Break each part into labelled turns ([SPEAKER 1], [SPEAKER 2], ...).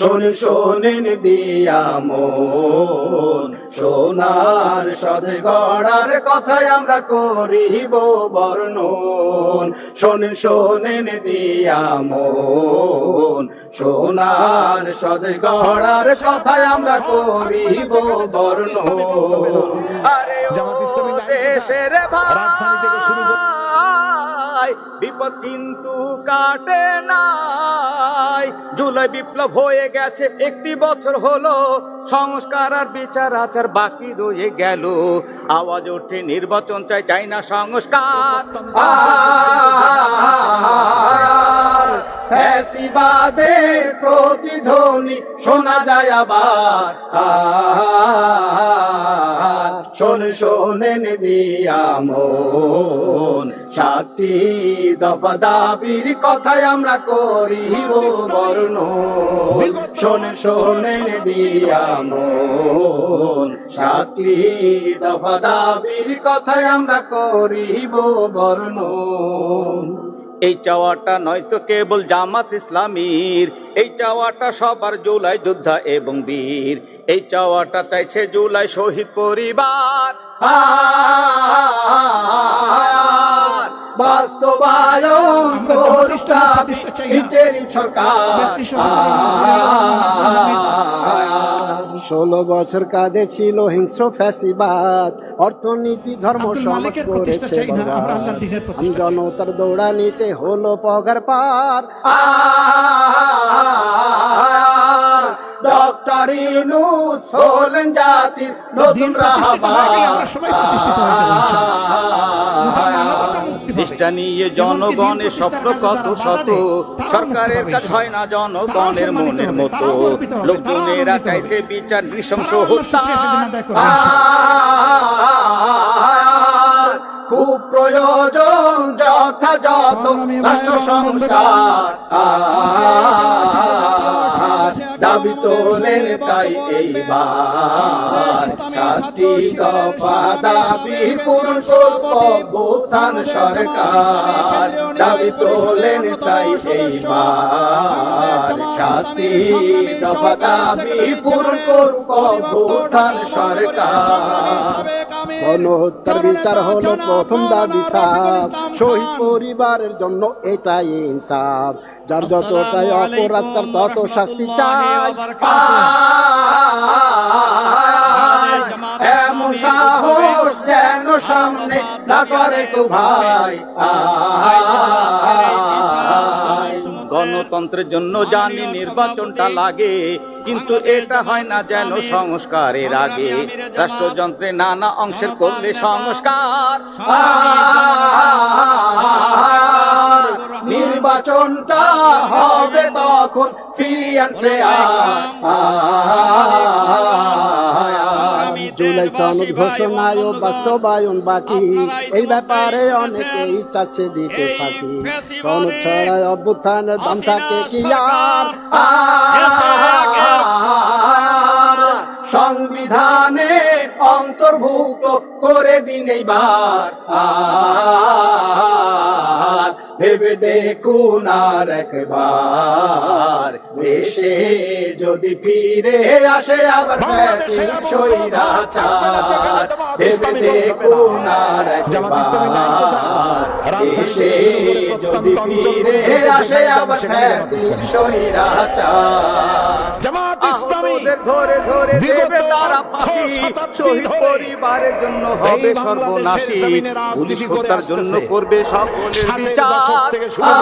[SPEAKER 1] শোন শোনেন দিয়া মন। সোনার সদে গড়ার কথাই আমরা করিব বর্ণন। শোন শোনেন দিয়া মন। সোনার সদে গড়ার কথাই আমরা করিব বর্ণন। আরে
[SPEAKER 2] জামাত ইসলামী
[SPEAKER 1] দেশের
[SPEAKER 2] রাজধানী থেকে শুরু
[SPEAKER 1] ভাই বিপদ কিন্তু কাটে নাই। জুলাই বিপ্লব হয়ে গেছে, একটি বছর হলো, সংস্কার আর বিচার আচার বাকি রয়ে গেল। আওয়াজ ওঠে, নির্বাচন চাই চাই না সংস্কার, ফ্যাসিবাদের প্রতিধ্বনি শোনা যায় আবার। শোন শোনেন দিয়া মন সাতটি দফা দাবির কথাই আমরা করিব বর্ণ। শোন শোনেন দিয়া মন সাতটি দফা দাবির কথাই আমরা করিব বর্ণ। এই চাওয়াটা নয়তো কেবল জামাত ইসলামীর। এই চাওয়াটা সবার জুলাই যোদ্ধা এবং বীর। এই চাওয়াটা চাইছে জুলাই শহীদ পরিবার। বাস্তবায়ন সরকার।
[SPEAKER 3] ষোলো বছর কাঁধে ছিল হিংস্র ফ্যাসিবাদ অর্থনীতি ধর্ম সমাজ করেছে। জনতার দৌড়ানিতে হলো পগার পার।
[SPEAKER 1] ডক্টর ইউনুস হলেন জাতির নতুন
[SPEAKER 2] দিন
[SPEAKER 1] নিষ্ঠা নিয়ে জনগণের স্বপ্ন কত শত? সরকারের কাজ হয় না জনগণের মনের মতো। লোকজনেরা চাইছে বিচার নৃশংস হত্যা। খুব প্রয়োজন যথাযথ রাষ্ট্র সংস্কার। দাবি তোলেন তাই এইবার। সাতটি দফা দাবি পূরণ ভূতান সরকার দাবি তোলেন তাই এইবার সাতটি দফা দাবি পূরণ করব ভূতান সরকার।
[SPEAKER 3] গণহত্যার বিচার হলো প্রথম দাবি সাপ শহীদ পরিবারের জন্য এটাই ইনসাফ। যার যতটাই অপরাধ তার তত শাস্তি চাই।
[SPEAKER 1] এমন সাহস যেন সামনে না করে তো ভাই গণতন্ত্রের জন্য জানি নির্বাচনটা লাগে কিন্তু এটা হয় না যেন সংস্কারের আগে। রাষ্ট্রযন্ত্রে নানা অংশের করলে সংস্কার। নির্বাচনটা হবে তখন ফ্রি অ্যান্ড
[SPEAKER 3] জুলাই ঘোষণায় বাস্তবায়ন বাকি। এই ব্যাপারে অনেকেই চাচ্ছে দিতে সনদ ছড়ায় অভ্যুত্থানের দাম থাকে কি আর
[SPEAKER 1] সংবিধানে অন্তর্ভুক্ত করে দিন এইবার। ভেবে দেখুন আর একবার। দেশে যদি ফিরে আসে আবার ভেবে দেখুন আর একবার।
[SPEAKER 2] জামাত ইসলামী।
[SPEAKER 1] সৈরাচার
[SPEAKER 2] জামাত ইসলামী
[SPEAKER 1] আহতদের ধরে ধরে দেবে তারা ফাঁসি। শহীদ পরিবারের জন্য হবে সর্বনাশী। পুলিশ হত্যার জন্য করবে সকলের বিচার।
[SPEAKER 2] থেকে শুরু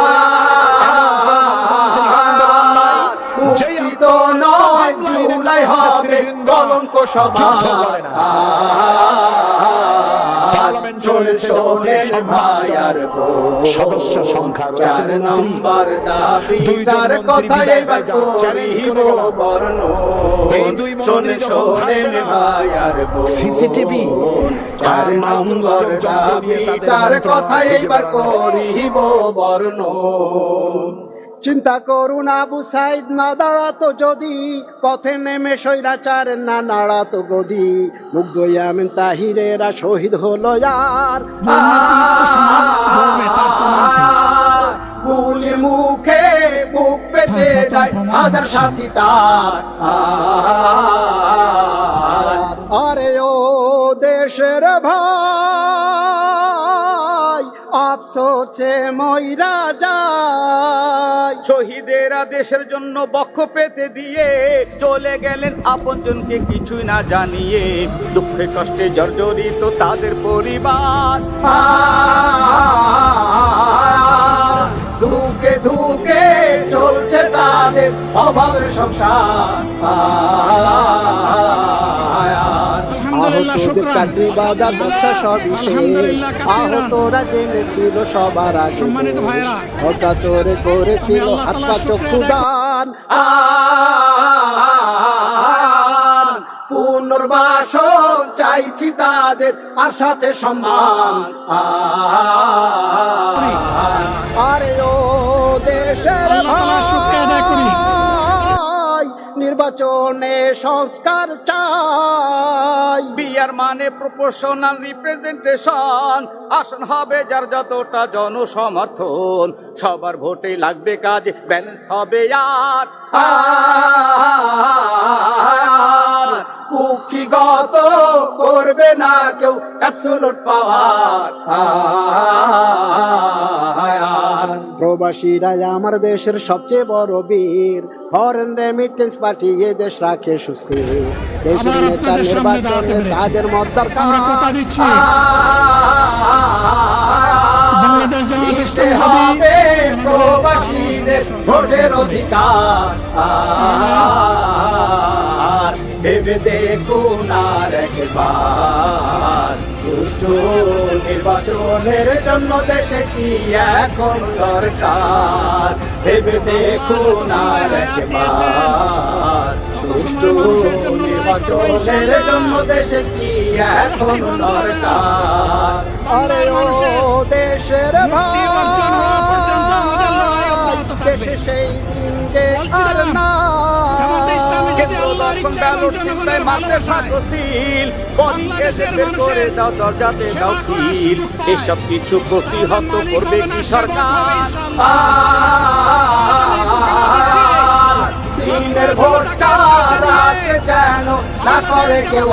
[SPEAKER 1] নয় জুলাই হবে কলঙ্ক সভা।
[SPEAKER 2] সদস্য সংখ্যা রয়েছে দুইজন
[SPEAKER 1] তার কথা এবার
[SPEAKER 2] এই দুই মন্ত্রী তাদের
[SPEAKER 1] তার কথা এবার করিব বর্ণ।
[SPEAKER 3] চিন্তা করুন আবু সাইদ না দাঁড়াতো যদি। পথে নেমে স্বৈরাচার না নাড়াতো গদি। মুগ্ধ ইয়ামিন তাহিরেরা শহীদ হলো আর
[SPEAKER 1] গুলির মুখে বুক পেতে যায় হাজার সাথী তার। আরে ও দেশের ভাই আফসোসে ময়রা যায়।
[SPEAKER 4] শহীদেরা দেশের জন্য বক্ষ পেতে দিয়ে চলে গেলেন আপনজনকে কিছুই না জানিয়ে। দুঃখে কষ্টে জর্জরিত তাদের পরিবার।
[SPEAKER 1] ধুকে ধুকে চলছে তাদের অভাবের সংসার।
[SPEAKER 5] আলহামদুলিল্লাহ,
[SPEAKER 1] চাকরি বাজার ব্যবসা সবই শেষ।
[SPEAKER 5] আলহামদুলিল্লাহ, কাসিরান।
[SPEAKER 1] আহতরা জেনেছিল সবার আগে।
[SPEAKER 5] সম্মানিত ভাইয়েরা,
[SPEAKER 1] অত্যাচারে করেছিল হাত
[SPEAKER 5] তাআলার
[SPEAKER 1] চক্ষু দান পুনর্বাসন চাইছি তাদের আর সাথে সম্মান আরে ও দেশের নির্বাচনে সংস্কার চাই।
[SPEAKER 4] বিয়ার মানে প্রপোর্শনাল রিপ্রেজেন্টেশন আসন হবে যার যতটা জনসমর্থন। সবার ভোটে লাগবে কাজ ব্যালেন্স হবে আর।
[SPEAKER 1] কুক্ষিগত করবে না কেউ অ্যাবসোলুট পাওয়ার প্রবাসীরা আমার দেশের সবচেয়ে বড় বীর। ফরেন রেমিটেন্স পাঠিয়ে দেশ রাখে সুস্থির দেশের নেতা নির্বাচনে তাদের মত দরকার।
[SPEAKER 5] বাংলাদেশ জামাত ইসলামী
[SPEAKER 1] হবে। প্রবাসীদের ভোটের অধিকার। ভেবে দেখুন আর একবার। নির্বাচনের জন্য দেশে কি এখন দরকার ভেবে দেখুন আর একবার সুষ্ঠু নির্বাচনের জন্য দেশে কি এখন দরকার আরে ও দেশের
[SPEAKER 5] থাকবে।
[SPEAKER 1] দেশে সেই
[SPEAKER 4] এসব কিছু প্রতিহত করবে কি সরকার
[SPEAKER 1] দিনের ভোটটা রাতে যেন না করে কেউ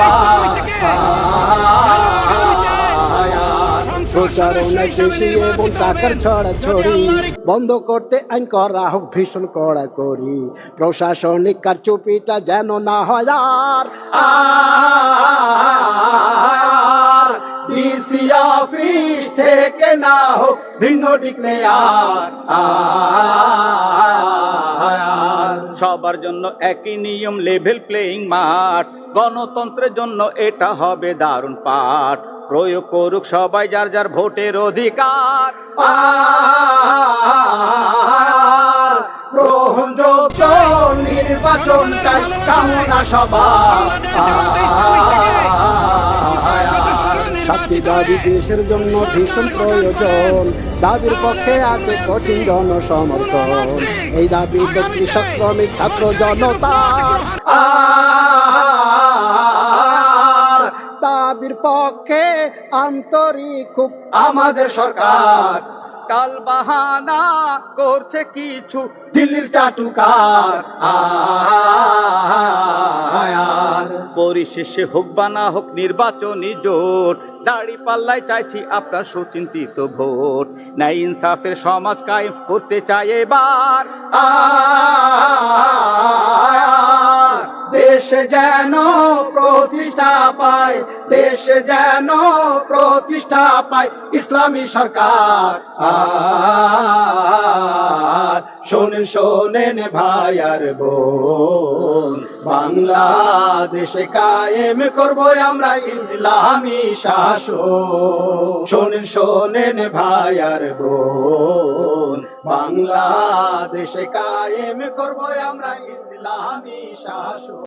[SPEAKER 1] প্রচারণা কৃষি এবং টাকার ছড়া ছড়ি। বন্ধ করতে আইন করা হোক ভীষণ কড়া করি প্রশাসনিক কারচুপিটা যেন না হয় আর আর ডিসি অফিস থেকে না হোক ভিন্ন ডিক্লেয়ার
[SPEAKER 4] সবার জন্য একই নিয়ম লেভেল প্লেইং মাঠ। গণতন্ত্রের জন্য এটা হবে দারুণ পাঠ। প্রয়োগ করুক সবাই যার যার ভোটের অধিকার।
[SPEAKER 1] আর গ্রহণযোগ্য নির্বাচন কামনা সবার সাতটি দাবি দেশের জন্য ভীষণ প্রয়োজন। দাবির পক্ষে আছে কঠিন জনসমর্থন। এই দাবি কৃষক শ্রমিক ছাত্র জনতার। দাবির পক্ষে আন্তরিক খুব আমাদের সরকার।
[SPEAKER 4] কাল বাহানা করছে কিছু
[SPEAKER 1] দিল্লির চাটুকার।
[SPEAKER 4] পরিশেষে হোক বা না হোক নির্বাচনী জোট দাড়ি পাল্লাই চাইছি আপনার সুচিন্তিত ভোট। ন্যায় ইনসাফের সমাজ কায়েম করতে চাই এবার।
[SPEAKER 1] আর দেশে যেন প্রতিষ্ঠা পায়, দেশে যেন প্রতিষ্ঠা পায়, ইসলামী সরকার। শোনেন শোনেন ভাই আর বোন, বাংলাদেশে কায়েম করব আমরা ইসলামী শাসন শোনেন শোনেন ভাই আর বোন, বাংলাদেশে কায়েম করব আমরা ইসলামী শাসন